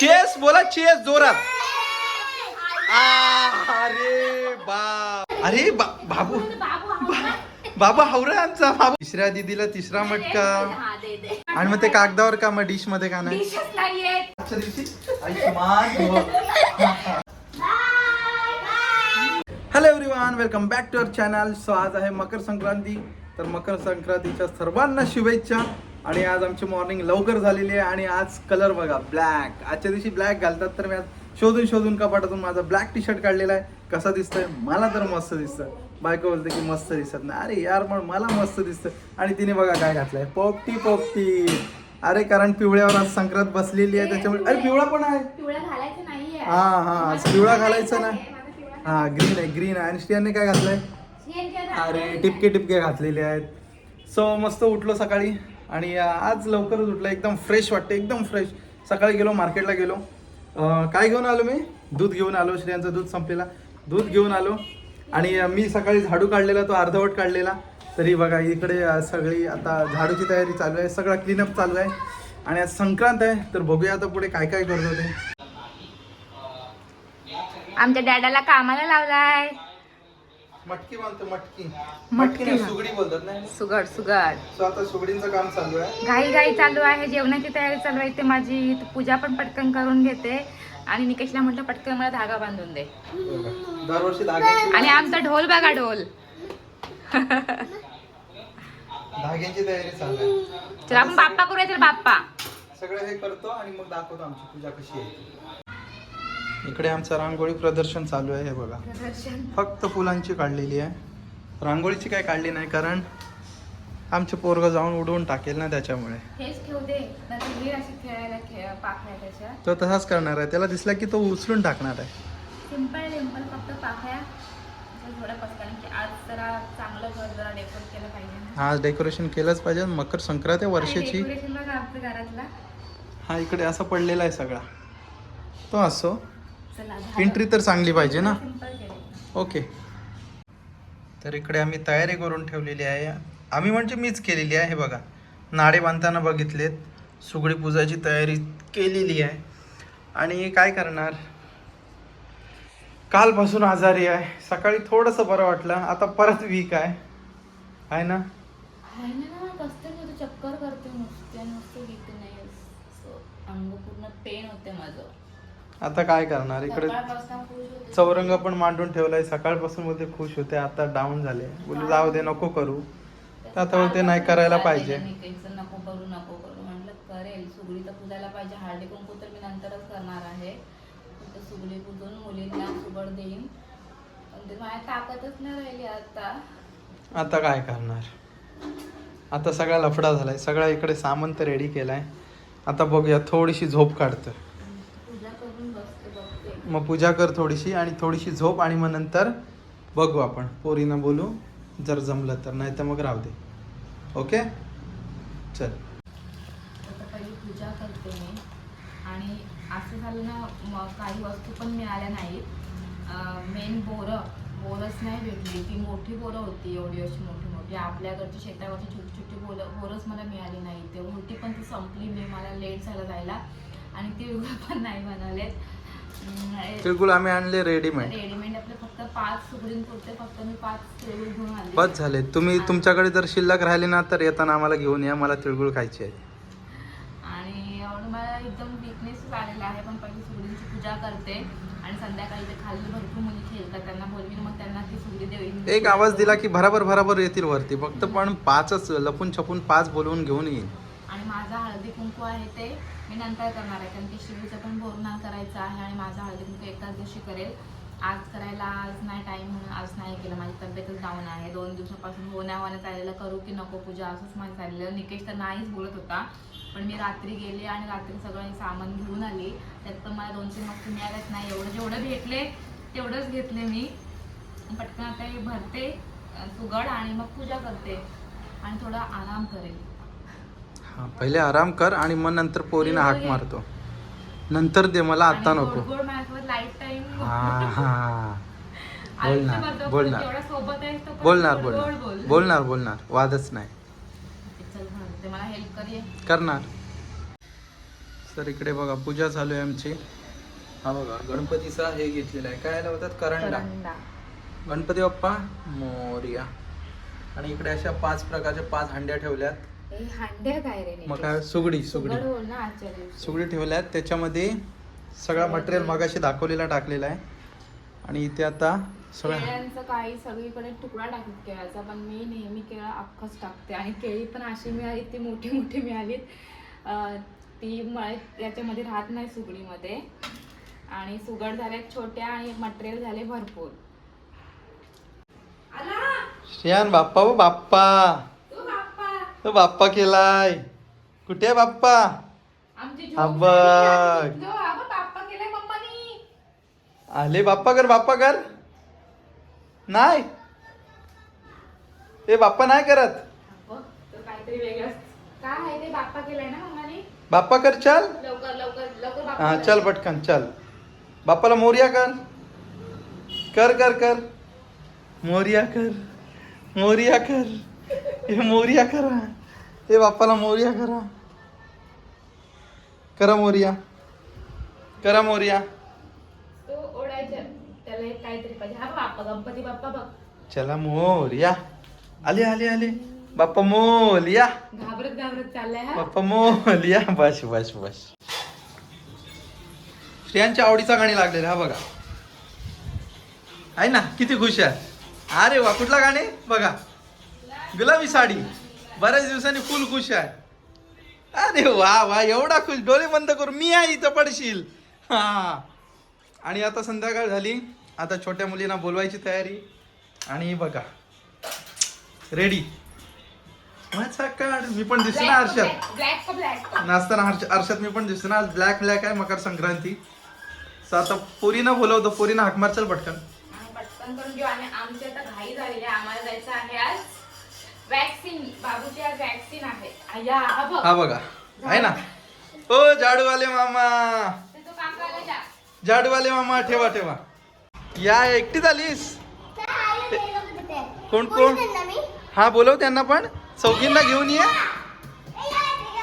Chess बोला chess जोरात. अरे बाप. अरे बा- बाबू. बा- बाबा हावरा आमचा बाबू. तिसऱ्या दिदीला तिसरा मटका. आणि मग ते कागदावर का मग डिशमध्ये का नाही? आजच्या दिवशी. Hello everyone welcome back to our channel so आज आहे मकर संक्रांती. तर मकर संक्रांतीच्या सर्वांना शुभेच्छा. आणि आज आमची मॉर्निंग लवकर झालेली आहे आणि आज कलर बघा ब्लॅक आजच्या दिवशी ब्लॅक घालतात तर मी आज शोधून शोधून कपाटातून माझा ब्लॅक टी शर्ट काढलेला आहे. कसा दिसतोय? मला तर मस्त दिसतं. बायको बोलते की मस्त दिसत नाही. अरे यार मग मला मस्त दिसतं. आणि तिने बघा काय घातलंय. पोपटी पोपटी. अरे कारण पिवळ्यावर आज संक्रांत बसलेली आहे त्याच्यामुळे अरे पिवळा पण आहे. हा हा. आज पिवळा घालायचा ना? हा ग्रीन आहे ग्रीन आहे. आणि श्रियाने काय घातलंय? अरे टिपके टिपके घातलेले आहेत. सो मस्त उठलो सकाळी. आणि आज लवकरच उठलं एकदम फ्रेश वाटते एकदम फ्रेश सकाळी गेलो मार्केटला गेलो. काय घेऊन आलो मी? दूध घेऊन आलो श्रियांचं दूध संपलेला दूध घेऊन आलो. आणि मी सकाळी झाडू काढलेला तो अर्धवट काढलेला. तरी बघा इकडे सगळी आता झाडूची तयारी चालू आहे सगळं क्लीनअप चालू आहे. आणि आज संक्रांत आहे तर बघूया आता पुढे काय काय करतो ते आमच्या डॅडाला कामाला लावलाय. मटकी बांधतो मटकी. मटकी नाही. सुगडी बोलतात ना. सुगड सुगड. सो आता सुगडींचं काम चालू आहे. घाई घाई चालू आहे जेवणाची तयारी चालू आहे. ते माझी तर पूजा पण पटकन करून घेते. आणि निकेशला म्हटलं पटकन मला धागा बांधून दे. दरवर्षी धाग्यांची आणि आमचा ढोल बघा ढोल. धाग्यांची तयारी चालू आहे. चल आपण बाप्पा करूया तर बाप्पा. सगळं हे करतो आणि मग दाखवतो आमची पूजा कशी आहे. इकडे आमचं रांगोळी प्रदर्शन चालू आहे हे बघा. फक्त फुलांची काढलेली आहे. रांगोळीची काय काढली नाही कारण आमचे पोरग जाऊन उडवून टाकेल ना त्याच्यामुळे. तो तसाच करणार आहे. त्याला दिसला की तो उचलून टाकणार आहे. सिंपल सिंपल फक्त पाकळ्या थोडं कारण की आज डेकोरेशन केलंच पाहिजे. मकर संक्रांत आहे वर्षाची. हा इकडे असा पडलेला आहे सगळा. तो असो. एंट्री तर चांगली पाहिजे ना? ओके तर इकडे आम्ही तयारी करून ठेवलेली आहे. आम्ही म्हणजे मीच केलेली आहे बघा. नाडे बांधताना बघितलेत. सुगडी पूजाची तयारी केलेली आहे. आणि काय करणार? कालपासून आजारी आहे. सकाळी थोडंसं बरं वाटलं. आता परत वीक आहे. आहे ना? चक्कर करते नुसते नुसते घेते नाही अंग पूर्ण पेन होते माझं. आता काय करणार? इकडे चौरंग पण मांडून ठेवलाय. सकाळपासून बोलते खुश होते. आता डाऊन झाले. बोलू जाऊ दे नको करू. तर आता बोलते नाही करायला पाहिजे. नको करू नको करू. म्हटलं करेल. सुगडी तर पूजायला पाहिजे. हळदी कुंकू तर मी नंतरच करणार आहे. सुगडी पूजून मुलींना सुगड देईन. पण ते माझ्या ताकदच नाही राहिली आता. आता काय करणार? आता सगळा लफडा झालाय. सगळा इकडे सामान तर रेडी केलाय. आता बघूया थोडीशी झोप काढतं पूजा करून बसते बघते मग पूजा कर थोडीशी आणि थोडीशी झोप आणि मग नंतर बघू आपण. पोरीनं बोलू जर जमलं तर. नाही तर मग राहू दे. ओके? चल. पहिली पूजा करते मी. आणि असं झालं ना मग काही वस्तू पण मिळाल्या नाहीत. मेन बोरं. बोरच नाही भेटली. ती मोठी बोरं होती एवढी अशी मोठी मोठी. आपल्याकडची शेतावरची छोटी छोटी बोरं बोरच मला मिळाली नाही ते मोठी पण ती संपली. मी मला लेट झालं जायला. आणि ती पण नाही बनवलेत तिळगुळ आम्ही आणले रेडीमेड रेडीमेड आपले फक्त पाच सुगडींपुरते फक्त मी पाच तिळगुळ घेऊन आले. बस झाले. तुम्ही तुमच्याकडे जर शिल्लक राहिले ना तर येताना आम्हाला घेऊन या. मला तिळगुळ खायची आहे. आणि मला एकदम विकनेस आलेला आहे पण पहिली पूजा करते. आणि संध्याकाळी ते खाली भरपूर मुली खेळतात. त्यांना बोलवीन मग त्यांना ती सुगडी एक आवाज दिला की भराभर भराभर येतील वरती. फक्त पण पाचच लपून छपून पाच बोलवून घेऊन येईल माझा हळदी कुंकू आहे ते मी नंतर करणार आहे कारण की शिवीचं पण बोरणार करायचं आहे आणि माझा हळदी कुंकू एकाच दिवशी करेल. आज करायला आज नाही टाईम म्हणून आज नाही केलं. माझी तब्येतच डाऊन आहे. दोन दिवसापासून होण्या होण्या चाललेलं करू की नको पूजा असंच माझं चाललेलं. निकेश तर नाहीच बोलत होता पण मी रात्री गेले आणि रात्री सगळं सामान घेऊन आली. त्यात तर मला दोन तीन वस्तू मिळाल्याच नाही. एवढं जेवढं भेटले तेवढंच घेतले मी. पटकन आता भरते सुगड आणि मग पूजा करते. आणि थोडा आराम करेल. हा पहिले आराम कर आणि मग नंतर पोरीनं हाक मारतो. नंतर दे मला आता नको. हा हा. बोलणार बोलणार. बोलणार बोलणार. बोल. बोलणार बोलणार. वादच नाही. करणार. तर इकडे बघा पूजा चालू आहे आमची. हा बघा गणपतीचा हे घेतलेला आहे. काय लावतात करंडा. गणपती बाप्पा मोर्या. आणि इकडे अशा पाच प्रकारच्या पाच हंड्या ठेवल्यात. हे हांड्या काय रे मग काय सुगडी सुगडी. सुगड बोल ना आजच्या दिवशी. सुगडी ठेवल्यात. त्याच्यामध्ये सगळं मटेरियल मगाशी दाखवलेला टाकलेला आहे. आणि इथे आता सगळं केळ्यांचं काही सगळीकडे तुकडा टाकत केळाचा पण मी नेहमी केळं अख्खच टाकते. आणि केळी पण अशी मिळाली ती मोठी मोठी मिळालीत. अं, ती मळ याच्यामध्ये राहत नाही सुगडीमध्ये. आणि सुगड झाले छोट्या आणि मटेरियल झाले भरपूर. आला! श्रेयान बाप्पा व बाप्पा! तू बाप्पा केलाय. कुठे बाप्पा? हा बघ. आले बाप्पा कर बाप्पा कर नाही. ते बाप्पा नाही करत? बाप्पा केलाय ना मम्मानी? बाप्पा कर चल. हा. चल पटकन चल. बाप्पाला मोर्या कर. कर कर कर. मोर्या कर. मोर्या कर. हे मोर्या करा. हे बाप्पाला मोर्या करा. करा मोर्या. करा मोर्या. तो ओढायचा. त्याला एक काहीतरी पाहिजे. हा बघ बाप्पा गणपती बाप्पा बघ. चला मोर्या. आले आले आले. बाप्पा मोर्या. घाबरत घाबरत चाललाय हा. बाप्पा मोर्या. बस बस बस. श्रेयांच्या आवडीचा गाणी लागलेले हा बघा. आहे ना? किती खुश आहे. अरे वा कुठला गाणे? बघा. गुलाबी साडी. बऱ्याच दिवसांनी फुल खुश आहे. अरे वा वा एवढा खुश. डोळे बंद करू. मी आहे इथं पडशील. हा. आणि आता संध्याकाळ झाली. आता छोट्या मुलींना बोलवायची तयारी. आणि बघा. रेडी माझा काढ मी पण दिसतो ना आरशात. नाचताना आरशात मी पण दिसतो ना आज ब्लॅक ब्लॅक आहे मकर संक्रांती. आता पोरीनं बोलवतो. पोरीनं हाक मार चल पटकन. वॅक्सिन वॅक्सिन आहे हा बघ. हा बघा. आहे ना? ओ झाडूवाले मामा. ते तो काकाला जा. झाडूवाले मामा ठेवा ठेवा. या एकटी झालीस कोण कोण? हा बोलव त्यांना पण. चौघींना घेऊन ये.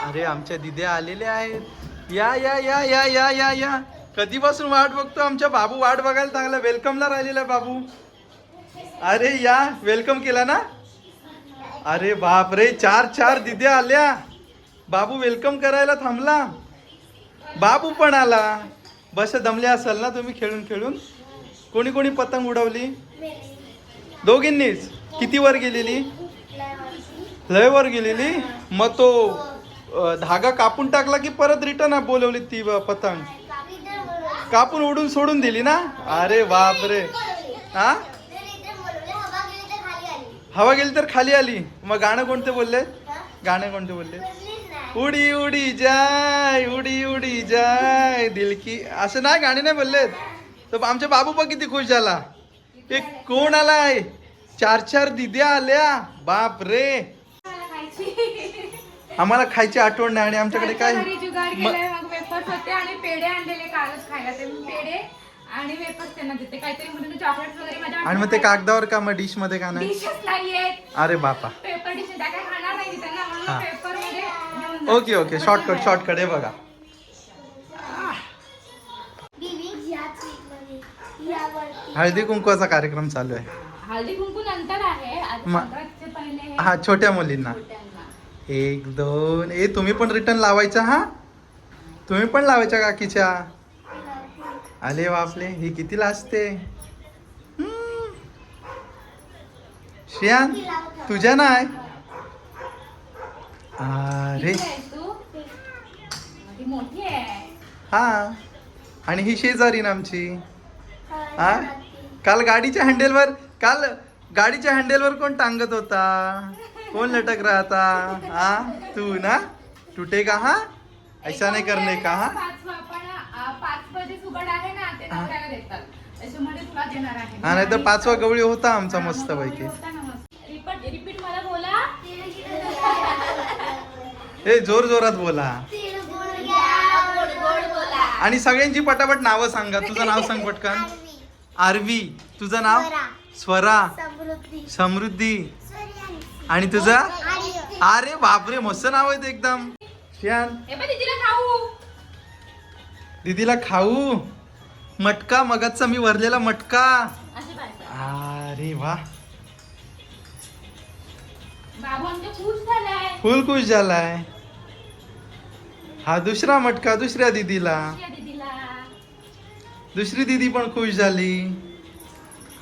अरे आमच्या दिद्या आलेल्या आहेत. या या या या या या या. कधीपासून वाट बघतो? आमच्या बाबू वाट बघायला चांगला. वेलकमला राहिलेला बाबू. अरे या वेलकम केला ना? अरे बाप रे चार चार दिद्या आल्या. बाबू वेलकम करायला थांबला. बाबू पण आला. बस दमले असाल ना तुम्ही खेळून खेळून? कोणी कोणी पतंग उडवली? दोघींनीच. किती वर गेलेली? लय वर गेलेली? मग तो धागा कापून टाकला की परत रिटर्न बोलवली ती पतंग? कापून उडून सोडून दिली ना? अरे बाप रे. हा हवा गेली तर खाली आली. मग गाणं कोणते बोलले? गाणे कोणते बोलले? उडी उडी जाय उडी उडी जाय दिलकी असं नाही गाणे नाही बोललेत तर आमच्या बाबू पण किती खुश झाला. एक कोण आलाय? चार चार दिद्या आल्या. बाप रे. आम्हाला खायची आठवण नाही आणि आमच्याकडे काय घरी जुगाड म- केलाय मग वेफर्स होते आणि पेढे आणलेले कालच खायला. ते पेढे आणि वेफर्स त्यांना देते. काहीतरी म्हणून चॉकलेट वगैरे माझ्या आणि मग ते कागदावर का मग डिशमध्ये का नाही? डिशेस नाहीयेत. अरे बापा. पेपर डिश त्या काय खाणार नाही त्यांना हा. म्हणून पेपरमध्ये घेऊन. ओके ओके शॉर्टकट शॉर्टकट हे बघा. हळदी कुंकवाचा कार्यक्रम चालू आहे. हळदी कुंकू नंतर आहे. आता म- संक्रांतीचे पहिले हे हा छोट्या मुलींना. एक दोन. ए तुम्ही पण रिटर्न लावायचा हा? तुम्ही पण लावायच्या काकीच्या आले बापले ही कितीला असते हम्म. श्रेयान तुझ्या नाही? अरे. किती हा. आणि ही शेजारी ना आमची. हा? काल गाडीच्या हँडलवर काल गाडीच्या हँडलवर कोण टांगत होता? कोण लटक राहता हा? तू ना? तुटे का हा? ऐसा नाही करणे का हा? पाच आपण अं, पाच मध्ये सुगड आहे ना ते. नवऱ्याला देतात. त्याच्यामध्ये तुला देणार आहे. हा नाही तर पाचवा गवळी होता आमचा मस्त पैकी. रिपीट रिपीट मला बोला. ए जोर जोरात बोला. आणि सगळ्यांची पटापट नावं सांगा. तुझं नाव सांग पटकन. आरवी. तुझं नाव? स्वरा. समृद्धी. आणि तुझं? अरे बापरे मस्त नाव आहे ते एकदम. श्यान. हे दीदीला खाऊ. मटका मगाचा मी वरलेला मटका. अरे वा. फुल खुश झालाय. हा दुसरा मटका दुसऱ्या दीदीला. दुसरी दीदी पण खुश झाली.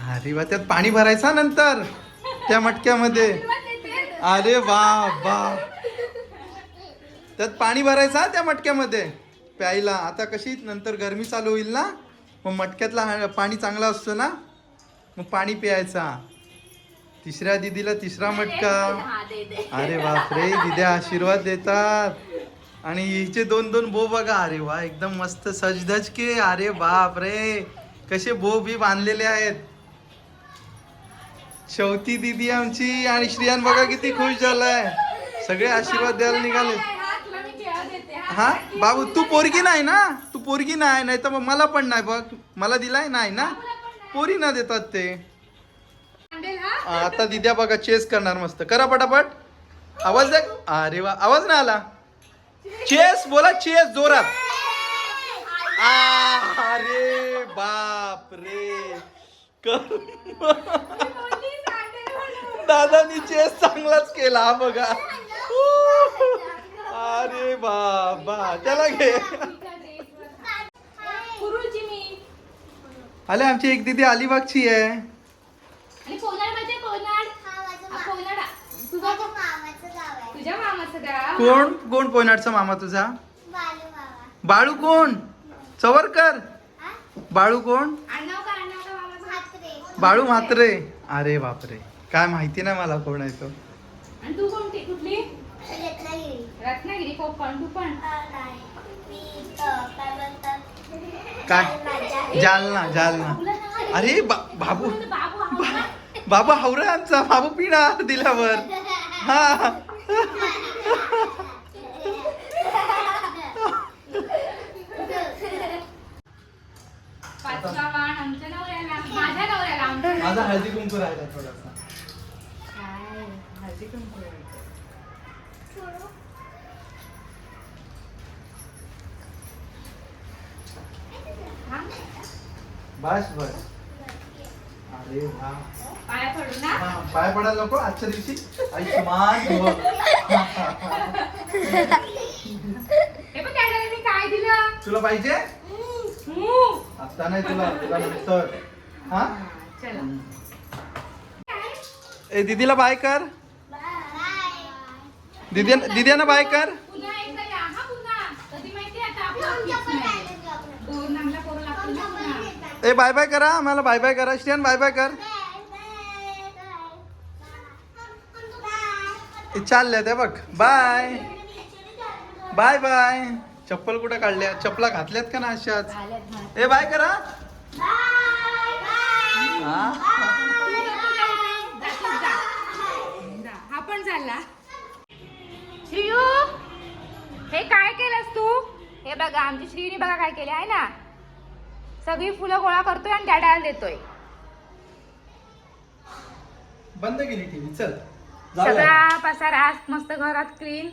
अरे वा त्यात पाणी भरायचा नंतर त्या मटक्यामध्ये. अरे वा वा. त्यात पाणी भरायचा त्या मटक्यामध्ये. प्यायला. आता कशी? नंतर गरमी चालू होईल ना? मग मटक्यातला पाणी चांगला असतो ना? मग पाणी प्यायचा. तिसऱ्या दीदीला तिसरा मटका. अरे बापरे दिद्या आशीर्वाद देतात. आणि हिचे दोन दोन बो बघा. अरे वा एकदम मस्त सजधज के अरे बाप रे कसे बो बी बांधलेले आहेत. शेवती दिदी आमची आणि श्रियान बघा किती खुश झालाय. सगळे आशीर्वाद द्यायला निघाले. हा. बाबू तू पोरगी नाही ना? तू पोरगी नाही नाही तर मग मला पण नाही बघ. मला दिलाय नाही ना? पोरी ना देतात ते. आता दिद्या बघा चेस करणार मस्त. करा पटापट. आवाज द्या अरे वा आवाज नाही आला. चेस बोला चेस जोरात. आ, अरे बाप रे. कर- दादानी चेस चांगलाच केला हा बघा. अरे बाबा त्याला घे. आले आमची एक दिदी अलिबागची आहे. कोण? कोण पोयनाडचा मामा तुझा? बाळू कोण? चवरकर. बाळू कोण? बाळू म्हात्रे. अरे बापरे. काय माहिती नाही मला कोण आहे तो. कुठली रत्नागिरी कोकण तू पण काय जालना जालना? अरे बा- बाबू. तुझं बाबू हावरा आमचा बाबू पिणार दिल्यावर. हा. पाचवा वाण आमच्या नवऱ्याला माझ्या नवऱ्याला आमच्या माझा हळदी कुंकू राहिला थोडासा. काय? हळदी कुंकू. बस बस. अरे वा. पाया पडू ना? हा, पाय पडायला नको आजच्या दिवशी आयुष्यमान भव. हे पण त्याला मी काय दिलं? तुला पाहिजे? हम्म. आता नाही तुला तुला नंतर हा? चला. ए दीदीला बाय कर. दिदी दिद्याना बाय कर पुन्हा एकदा या हा पुन्हा कधी माहिती आता आपलं fix नाही. दोन नांगला करू लागतो ना पुन्हा ए बाय बाय करा आम्हाला बाय बाय करा. श्रियान बाय बाय कर चालले ते बघ. बाय बाय बाय चप्पल कुठं काढल्या? चपला घातल्यात का ना अशाच ए बाय करा. हा? जा, पण झाला श्रीयू हे काय केलंस तू? हे बघा आमची श्रीने बघा काय केले आहे ना? सगळी फुलं गोळा करतोय आणि डॅडाला देतोय. बंद केली टीव्ही चल. सगळा पसारा आज मस्त घरात क्लीन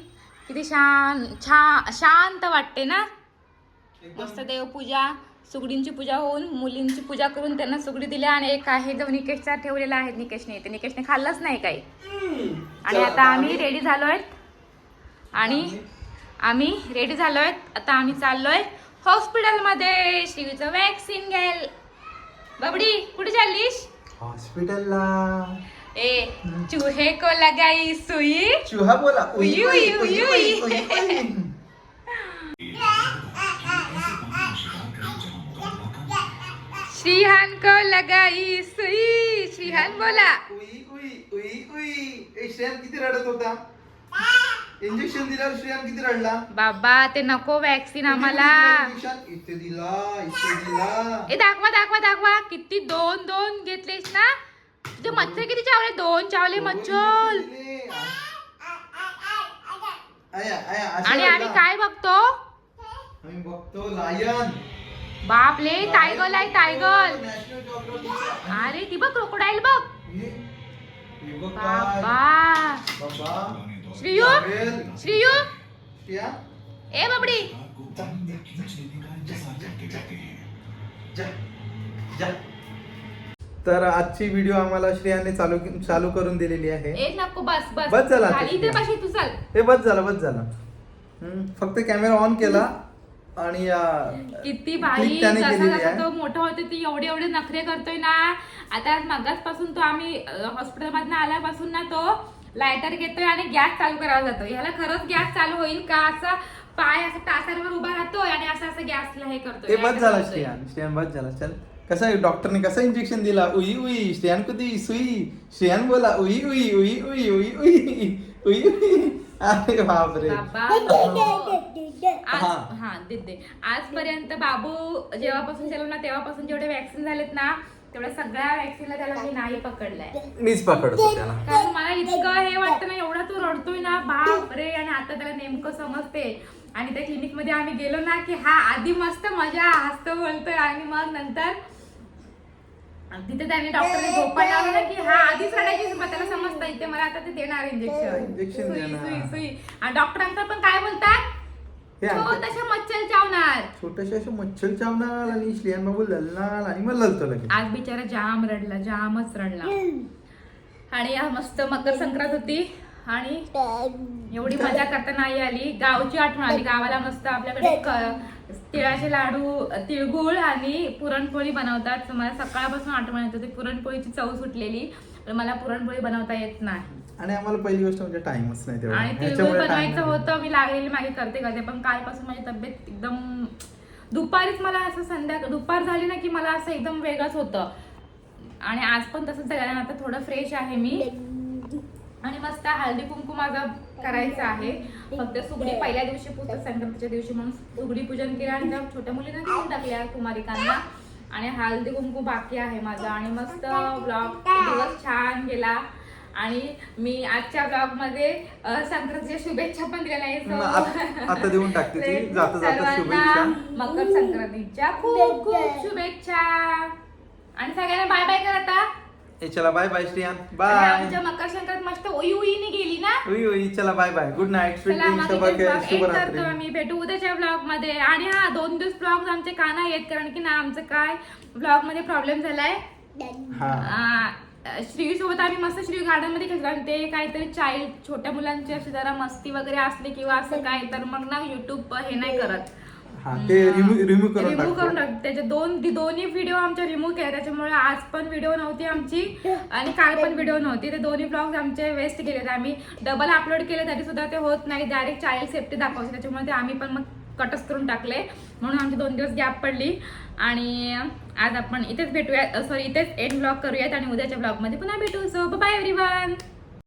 किती शान छान शांत वाटते ना? मस्त देवपूजा सुगडींची पूजा होऊन मुलींची पूजा करून त्यांना सुगडी दिल्या आणि एक आहे जो निकेशचा ठेवलेला आहे. निकेशने ते निकेशने खाल्लंच नाही काही. आणि आता आम्ही रेडी झालोय. आणि आम्ही. रेडी झालोय. आता आम्ही चाललोय. हॉस्पिटलमध्ये श्रीवीचं वॅक्सिन घ्यायला बबडी कुठे चाललीस? हॉस्पिटलला. ए चूहे को लगाई सुई. चुहा बोला. उई, उई, उई, उई. श्रीहान को लगाई सुई. श्रीहान बोला. उई, उई, उई, उई. ए, श्रेयान किती रडत होता? इंजेक्शन दिल्यावर श्रेयान किती रडला? बाबा ते नको वॅक्सिन आम्हाला. इंजेक्शन इथे दिला इथे दिला. ए दाखवा दाखवा दाखवा. किती दोन दोन घेतलेस ना? तुझे मच्छर किती चावले? दोन चावले मच्छर. आया, आया, आणि आम्ही रडला. काय बघतो? आम्ही बघतो लायन बापले टायगल आहे टायगल नॅशनल जिओग्राफीचा. अरे ती बघ क्रोकोडाईल बघ. हे- हे बघ काय. बाबा. बाबा. श्रीयू. श्रीयू? ए बाबडी. तर आजची व्हिडिओ आम्हाला श्रेयाने चालू चालू करून दिलेली आहे. एक नको बस बस. बस झाला. आता खाली इथे श्रेया. पाशी तू चल. हे बस झालं बस झालं. हम्म, फक्त कॅमेरा ऑन केला आणि अं, किती भाई त्याने जसा केलेली जसा आहे. तो मोठा होते ती एवढे एवढे नखरे करतोय ना. आता मगाचपासून तो आम्ही हॉस्पिटल मधनं आल्यापासून ना तो लायटर घेतोय आणि गॅस चालू करायला जातो ह्याला खरंच गॅस चालू होईल का? असं पाय असं टाचारवर उभा राहतोय आणि असं असं गॅसला हे करतोय. ते बस झाला. श्रेयान. श्रेयान बस झाला. चल. कसं डॉक्टरने कसं इंजेक्शन दिला? उई उई. श्रेयान को दी सुई श्रेयान बोला. उई उई उई उई उई उई. उई उई. अरे बापरे. हा. दे आजपर्यंत बाबू जेव्हापासून झाला ना तेव्हापासून जेवढे वॅक्सिन झालेत ना तेवढ्या सगळ्या वॅक्सिनला त्याला मी नाही पकडलाय. मीच पकडतो त्याला कारण मला इतकं हे वाटतं ना रडतोय ना बाप रे आणि आता त्याला नेमकं समजते. आणि त्या क्लिनिकमध्ये आम्ही गेलो ना की हा आधी मस्त मजा हसतो बोलतोय आणि मग नंतर तिथे त्यांनी डॉक्टरने झोपा लावलं ना की हा आधीच रडायची मग त्याला समजतं इथे मला आता ते देणार इंजेक्शन Injection सुई. सुई सुई. आणि डॉक्टर अंकल पण काय बोलतात? हे छोटाशा मच्छर चावणार. मच्छर चावणार आणि श्रेयान बाबू ललणार आणि मग ललतो लगेच. आज बिचारा जाम रडला जामच रडला. आणि मस्त मकर संक्रांत होती. आणि एवढी मजा करता नाही आली. गावची आठवण आली. गावाला मस्त आपल्याकडे तिळाचे लाडू तिळगुळ आणि पुरणपोळी बनवतात. मला सकाळपासून आठवण येत. होती पुरणपोळीची चव सुटलेली. पण मला पुरणपोळी बनवता येत नाही. आणि आम्हाला पहिली गोष्ट म्हणजे टाइमच नाही आणि तिळगुळ बनवायचं. होतं. मी लागलेली मागे करते करते. पण कालपासून माझी तब्येत एकदम दुपारीच मला असं संध्याकाळ दुपार झाली ना की मला असं एकदम वेगळंच होतं. आणि आज पण तसंच झालं आता थोडं फ्रेश आहे मी. आणि मस्त हळदी कुंकू माझं करायचं आहे. फक्त सुगडी पहिल्या दिवशी पुस्तक संक्रांतीच्या दिवशी म्हणून सुगडी पूजन केलं आणि त्या छोट्या मुलींना घेऊन टाकल्या कुमारिकांना. आणि हळदी कुंकू बाकी आहे माझा आणि मस्त ब्लॉग दिवस छान गेला. आणि मी आजच्या ब्लॉगमध्ये संक्रांतीच्या शुभेच्छा पण दिल्या नाही आत- देऊन टाकते सर्वांना. मकर संक्रांतीच्या खूप खूप शुभेच्छा. आणि सगळ्यांना बाय बाय कर आता. ए चला बाय बाय श्रेयान. आणि बाय आमच्या मकर संक्रांत मस्त ओई ओईने गेली ना? उई उई चला bye bye good night sweet चला मग शुभ शुभरात्री. आम्ही भेटू उद्याच्या ब्लॉगमध्ये आणि हा दोन दिवस ब्लॉग आमचे का नाही येत कारण की ना आमचं काय ब्लॉगमध्ये प्रॉब्लेम झालाय. हा. श्री सोबत आम्ही मस्त श्री गार्डनमध्ये घेतलं आणि ते काहीतरी चाइल्ड छोट्या मुलांची अशी जरा मस्ती वगैरे असली किंवा असं काय तर मग ना युट्यूब हे नाही करत. हा ते रिमूव्ह रिमूव्ह करून रिमूव्ह करून टाक त्याचे दोन ती दोन्ही व्हिडिओ आमचे रिमूव्ह केले त्याच्यामुळे आज पण व्हिडिओ नव्हती आमची आणि काल पण व्हिडिओ नव्हती. ते दोन्ही ब्लॉग आमचे वेस्ट केले आम्ही डबल अपलोड केले तरी सुद्धा ते होत नाही. डायरेक्ट चाइल्ड सेफ्टी दाखवायचे. त्याच्यामुळे ते आम्ही पण मग कटच करून टाकले. म्हणून आमची दोन दिवस गॅप पडली. आणि आज आपण इथेच भेटूया. सॉरी इथेच एंड ब्लॉग करूयात आणि उद्याच्या ब्लॉगमध्ये पुन्हा भेटू. So bye everyone